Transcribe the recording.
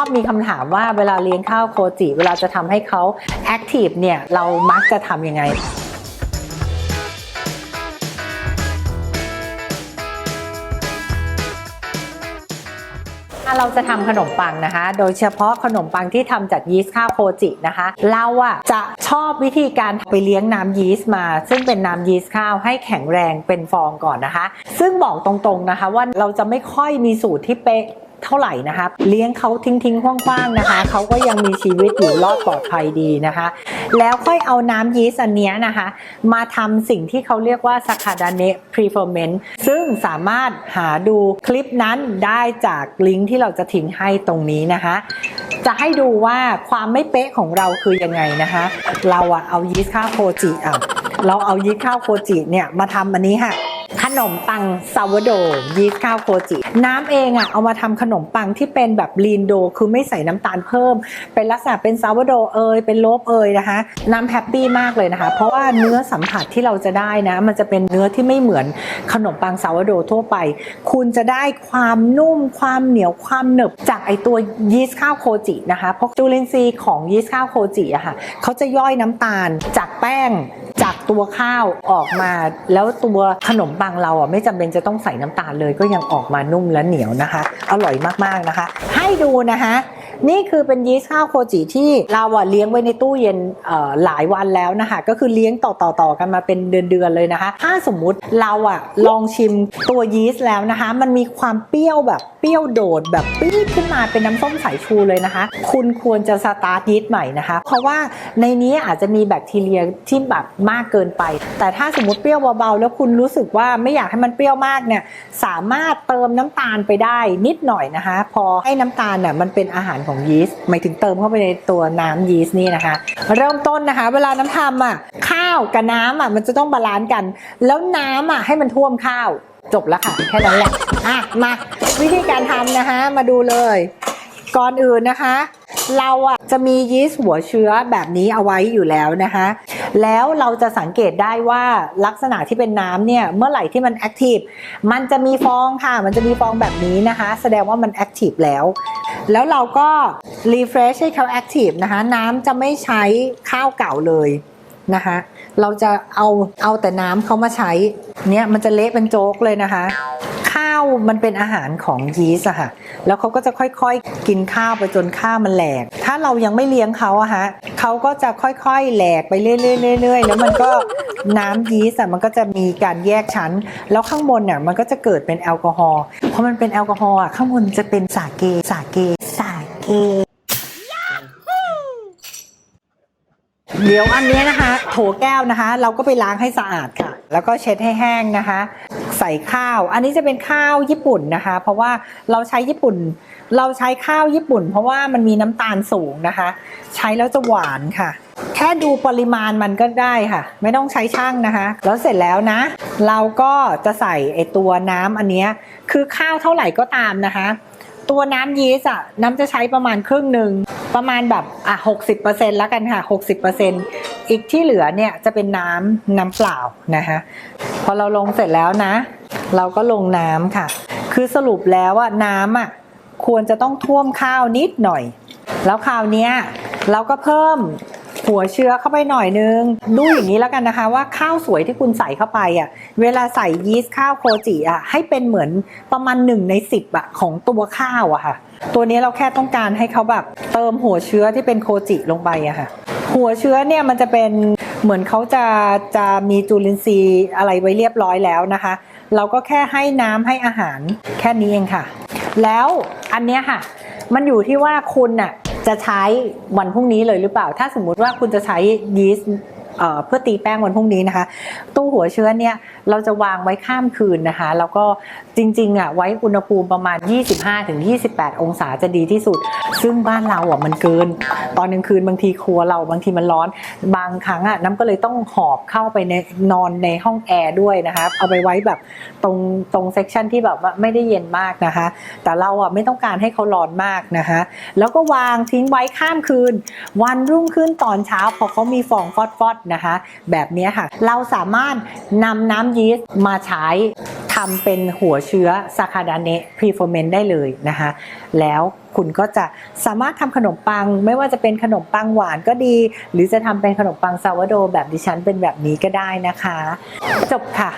อบมีคำถามว่าเวลาเลี้ยงข้าวโคจิ เวลาจะทำให้เขาแอคทีฟเนี่ย เรามักจะทำยังไงถ้าเราจะทำขนมปังนะคะ โดยเฉพาะขนมปังที่ทำจากยีสต์ข้าวโคจินะคะ เราอะจะชอบวิธีการไปเลี้ยงน้ำยีสต์มา ซึ่งเป็นน้ำยีสต์ข้าวให้แข็งแรงเป็นฟองก่อนนะคะ ซึ่งบอกตรงๆนะคะว่าเราจะไม่ค่อยมีสูตรที่เป๊ะเท่าไหร่นะคะเลี้ยงเขาทิ้งทิ้งคว้างๆนะคะเขาก็ยังมีชีวิตอยู่รอดปลอดภัยดีนะคะ แล้วค่อยเอาน้ำยีสต์อันเนี้ยนะคะ มาทำสิ่งที่เขาเรียกว่าสคาดาเนพรีเฟอร์เมนต์ซึ่งสามารถหาดูคลิปนั้นได้จากลิงก์ที่เราจะทิ้งให้ตรงนี้นะคะ จะให้ดูว่าความไม่เป๊ะของเราคือยังไงนะคะ เราอะเอายีสต์ข้าวโคจิอะเราเอายีสต์ข้าวโคจิเนี่ยมาทำอันนี้ค่ะ นมปังซาวโดยีสต์ข้าวโคจิ น้ำเองอะเอามาทำขนมปังที่เป็นแบบลีนโด คือไม่ใส่น้ำตาลเพิ่ม เป็นลักษณะเป็นซาวโดเอยเป็นโลบเอยนะคะ น้ำแฮปปี้มากเลยนะคะ เพราะว่าเนื้อสัมผัสที่เราจะได้นะ มันจะเป็นเนื้อที่ไม่เหมือนขนมปังซาวโดทั่วไป คุณจะได้ความนุ่มความเหนียวความหนึบจากไอตัวยีสต์ข้าวโคจินะคะ เพราะจุลินทรีย์ของยีสต์ข้าวโคจิอะค่ะเขาจะย่อยน้ำตาลจากแป้ง ตัวข้าวออกมา แล้วตัวขนมปังเราอะไม่จำเป็นจะต้องใส่น้ำตาลเลย ก็ยังออกมานุ่มและเหนียวนะคะ อร่อยมากๆนะคะ ให้ดูนะคะ นี่คือเป็นยีสต์ข้าวโคจิที่เราเลี้ยงไว้ในตู้เย็นหลายวันแล้วนะคะก็คือเลี้ยงต่อๆต่อกันมาเป็นเดือนๆเลยนะคะ ถ้าสมมุติเราอะลองชิมตัวยีสต์แล้วนะคะ มันมีความเปรี้ยวแบบเปรี้ยวโดดแบบปี๊ดขึ้นมาเป็นน้ำส้มสายชูเลยนะคะ คุณควรจะสตาร์ทยีสต์ใหม่นะคะ เพราะว่าในนี้อาจจะมีแบคทีเรียที่แบบมากเกินไป แต่ถ้าสมมติเปรี้ยวเบาๆ แล้วคุณรู้สึกว่าไม่อยากให้มันเปรี้ยวมากเนี่ยสามารถเติมน้ำตาลไปได้นิดหน่อยนะคะ พอให้น้ำตาลน่ะมันเป็นอาหารของยีสต์หมายถึงเติมเข้าไปในตัวน้ำยีสต์นี่นะคะ เริ่มต้นนะคะ เวลาน้ำทำอะข้าวกับน้ำอะมันจะต้องบาลานซ์กัน แล้วน้ำอะให้มันท่วมข้าวจบแล้วค่ะ แค่นั้นแหละอะมาวิธีการทำนะคะมาดูเลย ก่อนอื่นนะคะ เราอะจะมียีสต์หัวเชื้อแบบนี้เอาไว้อยู่แล้วนะคะ แล้วเราจะสังเกตได้ว่าลักษณะที่เป็นน้ำเนี่ยเมื่อไหร่ที่มันแอคทีฟมันจะมีฟองค่ะ มันจะมีฟองแบบนี้นะคะ แสดงว่ามันแอคทีฟแล้ว แล้วเราก็รีเฟรชให้เขาแอคทีฟนะคะ น้ำจะไม่ใช้ข้าวเก่าเลยนะคะ เราจะเอาเอาแต่น้ำเขามาใช้ เนี่ยมันจะเละเป็นโจ๊กเลยนะคะ ข้าวมันเป็นอาหารของยีสต์อะค่ะ แล้วเขาก็จะค่อยๆ กินข้าวไปจนข้าวมันแหลก ถ้าเรายังไม่เลี้ยงเขาอะฮะ เขาก็จะค่อยๆแหลกไปเรื่อยๆๆๆแล้วมันก็น้ำยีสต์มันก็จะมีการแยกชั้น แล้วข้างบนเนี่ยมันก็จะเกิดเป็นแอลกอฮอล์พอมันเป็นแอลกอฮอล์อะข้างบนจะเป็นสาเกสาเกสาเกเดี๋ยวอันนี้นะคะ โถแก้วนะคะ เราก็ไปล้างให้สะอาดค่ะ แล้วก็เช็ดให้แห้งนะคะ ใส่ข้าว อันนี้จะเป็นข้าวญี่ปุ่นนะคะ เพราะว่าเราใช้ญี่ปุ่น เราใช้ข้าวญี่ปุ่น เพราะว่ามันมีน้ำตาลสูงนะคะ ใช้แล้วจะหวานค่ะ แค่ดูปริมาณมันก็ได้ค่ะ ไม่ต้องใช้ช่างนะคะ แล้วเสร็จแล้วนะ เราก็จะใส่ไอตัวน้ำอันนี้คือข้าวเท่าไหร่ก็ตามนะคะ ตัวน้ำยีสต์อะน้ำจะใช้ประมาณครึ่งหนึ่งประมาณแบบอะหกสิบเปอร์เซ็นต์แล้วกันค่ะหกสิบเปอร์เซ็นต์อีกที่เหลือเนี่ยจะเป็นน้ำน้ำเปล่านะคะพอเราลงเสร็จแล้วนะ เราก็ลงน้ำค่ะ คือสรุปแล้วอะน้ำอะ ควรจะต้องท่วมข้าวนิดหน่อย แล้วคราวเนี้ยเราก็เพิ่มหัวเชื้อเข้าไปหน่อยนึง ดูอย่างนี้แล้วกันนะคะ ว่าข้าวสวยที่คุณใส่เข้าไปอะเวลาใส่ยีสต์ข้าวโคจิอะให้เป็นเหมือนประมาณหนึ่งในสิบอะของตัวข้าวอะค่ะ ตัวนี้เราแค่ต้องการให้เขาแบบเติมหัวเชื้อที่เป็นโคจิลงไปอะค่ะ หัวเชื้อเนี่ยมันจะเป็นเหมือนเขาจะจะมีจุลินทรีย์อะไรไว้เรียบร้อยแล้วนะคะ เราก็แค่ให้น้ำให้อาหารแค่นี้เองค่ะ แล้วอันเนี้ยค่ะ มันอยู่ที่ว่าคุณน่ะจะใช้วันพรุ่งนี้เลยหรือเปล่า ถ้าสมมุติว่าคุณจะใช้ยีสต์ เพื่อตีแป้งวันพรุ่งนี้นะคะ ตู้หัวเชื้อเนี่ยเราจะวางไว้ข้ามคืนนะคะ แล้วก็จริงๆอะไว้อุณหภูมิประมาณ 25-28 องศาจะดีที่สุด ซึ่งบ้านเราอะมันเกิน ตอนกลางคืนบางทีครัวเราบางทีมันร้อน บางครั้งอะน้ำก็เลยต้องหอบเข้าไปในนอนในห้องแอร์ด้วยนะคะ เอาไปไว้แบบตรงตรงเซกชันที่แบบว่าไม่ได้เย็นมากนะคะ แต่เราอะไม่ต้องการให้เขาร้อนมากนะคะ แล้วก็วางทิ้งไว้ข้ามคืน วันรุ่งขึ้นตอนเช้าพอเขามีฟองฟอดๆนะคะ แบบนี้ค่ะ เราสามารถนำน้ำยีสต์มาใช้ทำเป็นหัวเชื้อซาคาดาเนะพรีโฟเมนได้เลยนะคะ แล้วคุณก็จะสามารถทำขนมปัง ไม่ว่าจะเป็นขนมปังหวานก็ดี หรือจะทำเป็นขนมปังซาวโดแบบดิฉันเป็นแบบนี้ก็ได้นะคะ จบค่ะ